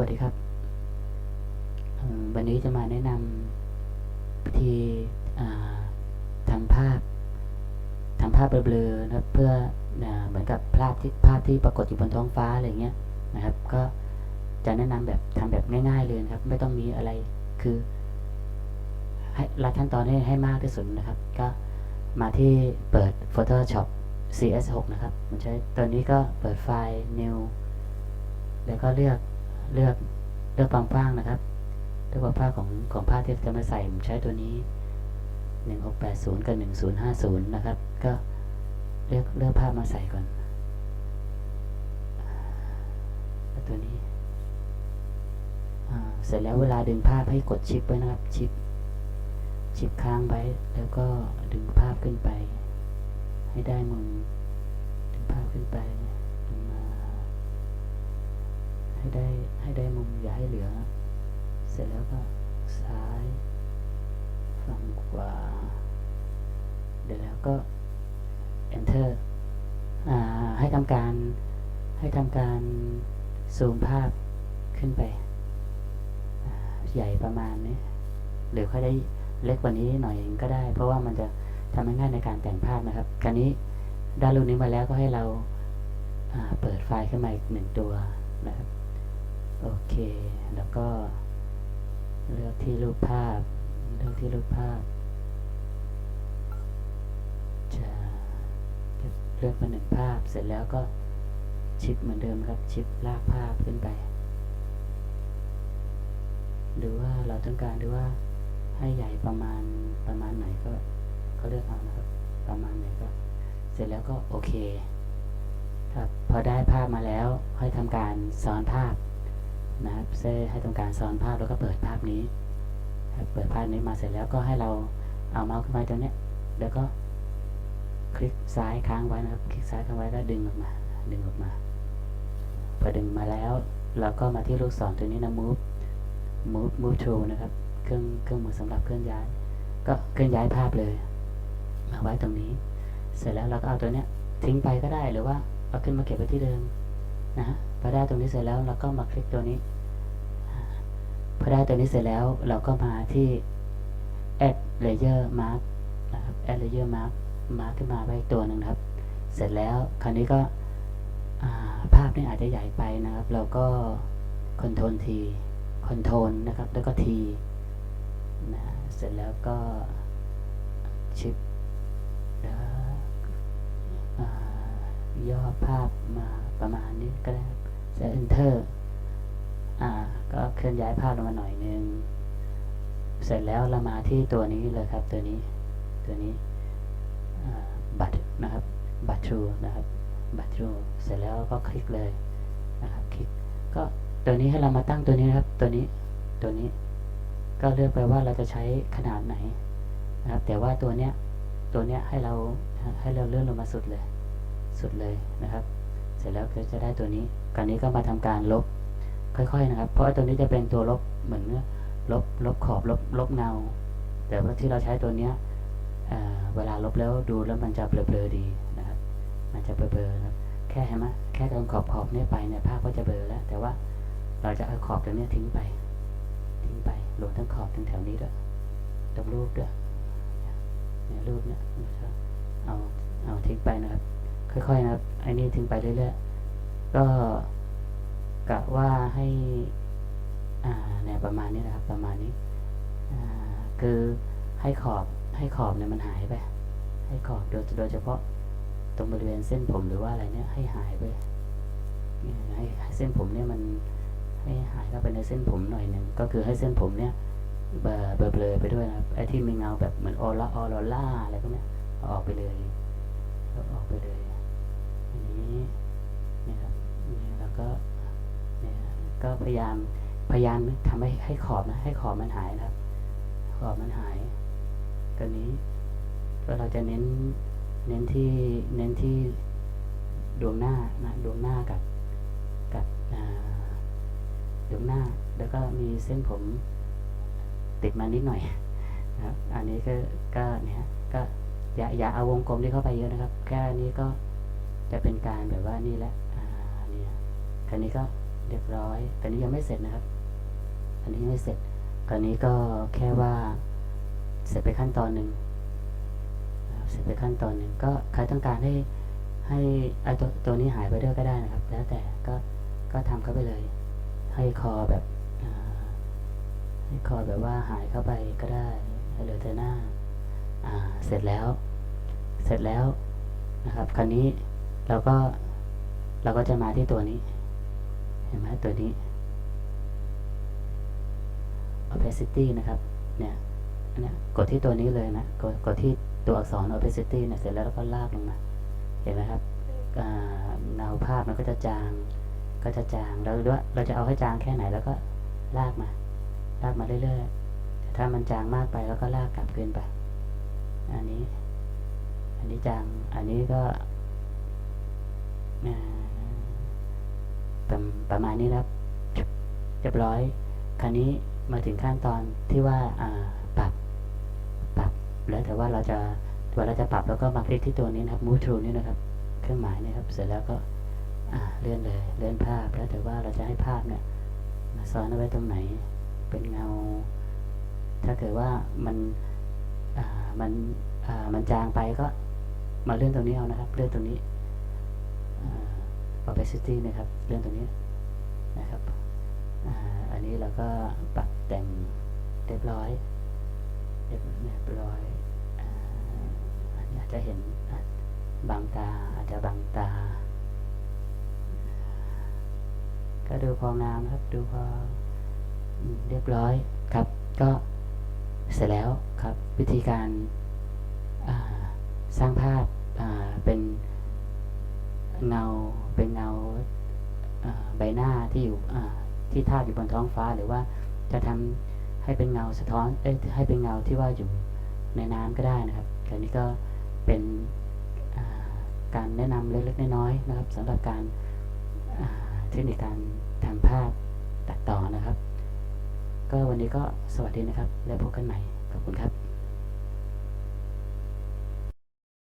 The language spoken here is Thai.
วัสดีครับ วันนี้จะมาแนะนำวิธีทำภาพทำภาพเบลอๆนะเพื่อเหมือนกับภาพที่ภาพที่ปรากฏอยู่บนท้องฟ้าอะไรเงี้ยนะครับ ก็จะแนะนำแบบทำแบบง่ายๆเลยครับ ไม่ต้องมีอะไรคือให้รัดขั้นตอนให้ให้มากที่สุดนะครับ ก็มาที่เปิด Photoshop CS6 นะครับ มันใช้ตัวนี้ก็เปิดไฟล์ New แล้วก็เลือก เลือกเลือกความกว้างนะครับเลือกความกว้างของของภาที่จะมาใส่ผมใช้ตัวนี้ 1680 กับ 1050 นะครับ ก็เลือกเลือกภามาใส่ก่อนตัวนี้เสร็จแล้วเวลาดึงภาพให้กดชิปไว้นะครับ ชิป ชิปค้างไว้ แล้วก็ดึงภาพขึ้นไป ให้ได้มุมดึงภาพขึ้นไปดึงมา ให้ได้ให้ได้มุมอย่าให้เหลือ เสร็จแล้วก็ซ้าย ฝั่งขวาเดี๋ยวแล้วก็ enter อ่าให้ทำการให้ทำการซูมภาพขึ้นไป ใหญ่ประมาณนี้หรือค่อยได้เล็กกว่านี้หน่อยก็ได้ เพราะว่ามันจะทำให้ง่ายในการแต่งภาพนะครับคราวนี้ได้รูปนี้มาแล้วก็ให้เราเปิดไฟล์ขึ้นมาอีกหนึ่งตัวนะครับ แล้วก็เลือกที่รูปภาพ เลือกที่รูปภาพ จะเลือกมาหนึ่งภาพ เสร็จแล้วก็ชิปเหมือนเดิมครับ ชิปลากภาพขึ้นไปดูว่าเราต้องการดูว่าให้ใหญ่ประมาณประมาณไหนก็ ก็เลือกเอานะครับ ประมาณไหนก็ เสร็จแล้วก็โอเค ครับ พอได้ภาพมาแล้วให้ทำการซ้อนภาพ นะครับเซให้ทำการซ้อนภาพแล้วก็เปิดภาพนี้ เปิดภาพนี้มาเสร็จแล้วก็ให้เราเอาเมาส์ขึ้นมาตรงนี้แล้วก็คลิกซ้ายค้างไว้นะครับ คลิกซ้ายค้างไว้ก็ดึงออกมา ดึงออกมาพอดึงมาแล้วเราก็มาที่ลูกศรตัวนี้นะ move move move to นะครับ เครื่องเครื่องมือสำหรับเคลื่อนย้าย ก็เคลื่อนย้ายภาพเลยมาไว้ตรงนี้ เสร็จแล้วเราก็เอาตัวเนี้ยทิ้งไปก็ได้หรือว่าเอาขึ้นมาเก็บไว้ที่เดิม นะฮะพอได้ตรงนี้เสร็จแล้วเราก็มาคลิกตัวนี้พอได้ตัวนี้เสร็จแล้วเราก็มาที่ add layer mark นะครับ add layer mark mark ขึ้นมาไว้ตัวหนึ่งครับ เสร็จแล้วคราวนี้ก็ภาพนี่อาจจะใหญ่ไปนะครับ เราก็ control T control นะครับ แล้วก็ T นะเสร็จแล้วก็ชิป ย่อภาพมาประมาณนี้ก็ได้เสร็จ enter อ่า ก็เคลื่อนย้ายภาพลงมาหน่อยนึง เสร็จแล้วเรามาที่ตัวนี้เลยครับ ตัวนี้ ตัวนี้บัตรนะครับ บัตร true นะครับ บัตร true เสร็จแล้วก็คลิกเลยนะครับ คลิก ก็ตัวนี้ให้เรามาตั้งตัวนี้นะครับ ตัวนี้ ตัวนี้ ก็เลือกไปว่าเราจะใช้ขนาดไหนนะครับ แต่ว่าตัวเนี้ย ตัวเนี้ยให้เราให้เราเลื่อนลงมาสุดเลย สุดเลยนะครับ เสร็จแล้วก็จะได้ตัวนี้การนี้ก็มาทำการลบค่อยๆนะครับ เพราะว่าตัวนี้จะเป็นตัวลบเหมือนลบลบขอบลบลบเงา แต่ว่าที่เราใช้ตัวเนี้ยเเวลาลบแล้วดูแล้วมันจะเบลอๆดีนะครับมันจะเบลอๆนะครับแค่เห็นไหมแค่ตรงขอบขอบนี่ไปเนี่ยภาพก็จะเบลอแล้ว แต่ว่าเราจะเอาขอบตรงนี้ทิ้งไป ทิ้งไปรวมทั้งขอบทั้งแถวนี้ด้วยตรงรูปด้วยเนี่ยรูปเนี่ยเอาเอาทิ้งไปนะครับ ค่อยๆนะครับไอ้นี่ทิ้งไปเรื่อยๆ ก็กะว่าให้อ่าเนี่ยประมาณนี้นะครับ ประมาณนี้อ่าคือให้ขอบให้ขอบเนี่ยมันหายไป ให้ขอบโดยโดยเฉพาะตรงบริเวณเส้นผมหรือว่าอะไรเนี่ยให้หายไปให้ให้เส้นผมเนี่ยมันให้หายเข้าไปในเส้นผมหน่อยหนึ่งก็คือให้เส้นผมเนี่ยเบลอเบลอไปด้วยนะครับไอ้ที่มีเงาแบบเหมือนออร่าออรล่าอะไรพวกเนี้ยออกไปเลยออกไปเลย นี้นี่ยครับนี่แล้วก็เนี่ยก็พยายามพยายามทำให้ให้ขอบนะ ให้ขอบมันหายนะครับ ขอบมันหายตัวนี้ก็เราจะเน้นเน้นที่เน้นที่ดวงหน้านะดวงหน้ากับกับอ่าดวงหน้า แล้วก็มีเส้นผมติดมานิดหน่อยนะครับอันนี้ก็ก็เนี่ยก็อย่าอย่าเอาวงกลมที่เข้าไปเยอะนะครับ แค่นี้ก็ จะเป็นการแบบว่านี่แหละอ่าเนี่คราวนี้ก็เรียบร้อยตอนนี้ยังไม่เสร็จนะครับ อันนี้ยังไม่เสร็จตอนนี้ก็แค่ว่าเสร็จไปขั้นตอนหนึ่งเสร็จไปขั้นตอนหนึ่งก็ใครต้องการให้ให้ไอตัวตัวนี้หายไปด้วยก็ได้นะครับ แล้วแต่ก็ก็ทำเข้าไปเลย ให้คอแบบให้คอแบบว่าหายเข้าไปก็ได้ให้เหลือแต่หน้าอ่าเสร็จแล้ว เสร็จแล้วนะครับ คราวนี้ เราก็เราก็จะมาที่ตัวนี้ เห็นไหมตัวนี้ opacity นะครับ เนี่ยเนี่ยกดที่ตัวนี้เลยนะ กดกดที่ตัวอักษร opacity เนี่ยเสร็จแล้วเราก็ลากลงมา เห็นไหมครับเงาภาพมันก็จะจาง ก็จะจาง แล้วด้วยเราจะเอาให้จางแค่ไหนแล้วก็ลากมา ลากมาเรื่อยๆ แต่ถ้ามันจางมากไปแล้วก็ลากกลับคืนไป อันนี้ อันนี้จาง อันนี้ก็ ประประมาณนี้ครับเรียบร้อย คราวนี้มาถึงขั้นตอนที่ว่าปรับ ปรับ แล้วแต่ว่าเราจะเวลาเราจะปรับแล้วก็มาคลิกที่ตัวนี้นะครับ move to นี่นะครับ เครื่องหมายนี่ครับ เสร็จแล้วก็เลื่อนเลย เลื่อนภาพ แล้วแต่ว่าเราจะให้ภาพเนี่ยมาซ้อนเอาไว้ตรงไหน เป็นเงา ถ้าเกิดว่ามันมันมันจางไปก็มาเลื่อนตรงนี้เอานะครับ เลื่อนตรงนี้ opacity นะครับเลื่อนตรงนี้นะครับอ,อันนี้เราก็ปรับแต่งเรียบร้อยเรียบเรียบร้อยอันนี้อาจจะเห็นบางตาอาจจะบางตา ก็ดูพองามครับดูพออืมเรียบร้อยครับ ก็เสร็จแล้วครับวิธีการสร้างภาพเป็น เงาเป็นเงาใบหน้าที่อยู่ที่ทาบอยู่บนท้องฟ้าหรือว่าจะทำให้เป็นเงาสะท้อนเอ้ยให้เป็นเงาที่ว่าอยู่ในน้ำก็ได้นะครับอันนี้ก็เป็นการแนะนำเล็กๆน้อยๆนะครับสำหรับการเทคนิคการทำภาพตัดต่อนะครับ ก็วันนี้ก็สวัสดีนะครับ แล้วพบกันใหม่ขอบคุณครับ